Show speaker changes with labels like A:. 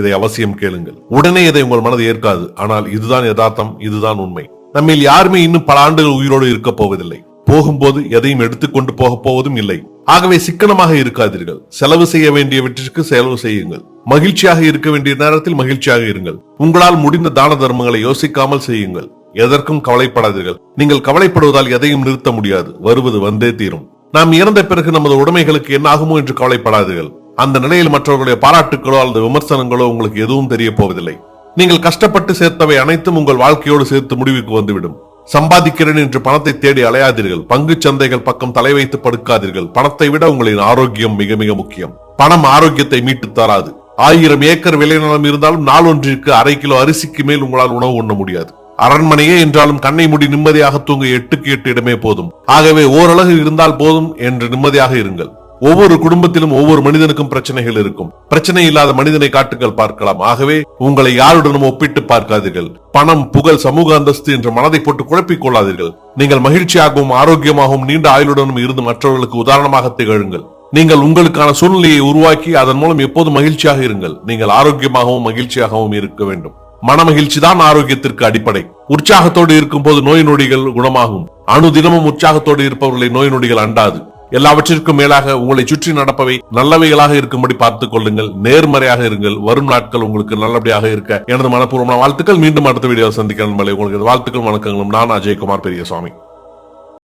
A: இதை அவசியம் கேளுங்கள். உடனே இதை உங்கள் மனது ஏற்காது. ஆனால் இதுதான் யதார்த்தம் இதுதான் உண்மை. நம்மில் யாருமே இன்னும் பல ஆண்டுகள் உயிரோடு இருக்க போவதில்லை. போகும்போது எதையும் எடுத்துக்கொண்டு போக போவதும் இல்லை. ஆகவே சிக்கனமாக இருக்காதீர்கள். செலவு செய்ய வேண்டியவற்றிற்கு செலவு செய்யுங்கள். மகிழ்ச்சியாக இருக்க வேண்டிய நேரத்தில் மகிழ்ச்சியாக இருங்கள். உங்களால் முடிந்த தான தர்மங்களை யோசிக்காமல் செய்யுங்கள். எதற்கும் கவலைப்படாதீர்கள். நீங்கள் கவலைப்படுவதால் எதையும் நிறுத்த முடியாது. வருவது வந்தே தீரும். நாம் இறந்த பிறகு நமது உடைமைகளுக்கு என்ன ஆகுமோ என்று கவலைப்படாதீர்கள். அந்த நிலையில் மற்றவர்களுடைய பாராட்டுகளோ அல்லது விமர்சனங்களோ உங்களுக்கு எதுவும் தெரிய போவதில்லை. நீங்கள் கஷ்டப்பட்டு சேர்த்தவை அனைத்தும் உங்கள் வாழ்க்கையோடு சேர்த்து முடிவுக்கு வந்துவிடும். சம்பாதிக்கிறேன் என்று பணத்தை தேடி அலையாதீர்கள். பங்கு சந்தைகள் பக்கம் தலை வைத்து படுக்காதீர்கள். பணத்தை விட உங்களின் ஆரோக்கியம் மிக மிக முக்கியம். பணம் ஆரோக்கியத்தை மீட்டு தராது. ஆயிரம் ஏக்கர் விளைநிலம் இருந்தாலும் நாளொன்றிற்கு அரை கிலோ அரிசிக்கு மேல் உங்களால் உணவு உண்ண முடியாது. அரண்மனையே என்றாலும் கண்ணை மூடி நிம்மதியாக தூங்க எட்டுக்கு எட்டு இடமே போதும். ஆகவே ஓரளவு இருந்தால் போதும் என்று நிம்மதியாக இருங்கள். ஒவ்வொரு குடும்பத்திலும் ஒவ்வொரு மனிதனுக்கும் பிரச்சனைகள் இருக்கும். பிரச்சனை இல்லாத மனிதனை காட்டுங்கள் பார்க்கலாம். ஆகவே உங்களை யாருடனும் ஒப்பிட்டு பார்க்காதீர்கள். பணம் புகழ் சமூக அந்தஸ்து என்று மனதை போட்டு குழப்பிக் கொள்ளாதீர்கள். நீங்கள் மகிழ்ச்சியாகவும் ஆரோக்கியமாகவும் நீண்ட ஆயுளுடனும் இருந்து மற்றவர்களுக்கு உதாரணமாக திகழுங்கள். நீங்கள் உங்களுக்கான சூழ்நிலையை உருவாக்கி அதன் மூலம் எப்போதும் மகிழ்ச்சியாக இருங்கள். நீங்கள் ஆரோக்கியமாகவும் மகிழ்ச்சியாகவும் இருக்க வேண்டும். மன மகிழ்ச்சி தான் ஆரோக்கியத்திற்கு அடிப்படை. உற்சாகத்தோடு இருக்கும் போது நோய் நொடிகள் குணமாகும். அணுதினமும் உற்சாகத்தோடு இருப்பவர்களை நோய் நொடிகள் அண்டாது. எல்லாவற்றிற்கும் மேலாக உங்களை சுற்றி நடப்பவை நல்லவைகளாக இருக்கும்படி பார்த்துக் கொள்ளுங்கள். நேர்மறையாக இருங்கள். வரும் நாட்கள் உங்களுக்கு நல்லபடியாக இருக்க எனது மனப்பூர்வமான வாழ்த்துக்கள். மீண்டும் அடுத்த வீடியோ சந்திக்கிறேன். உங்களுக்கு வாழ்த்துக்கள் வணக்கங்களும். நான் அஜயகுமார் பெரியசாமி.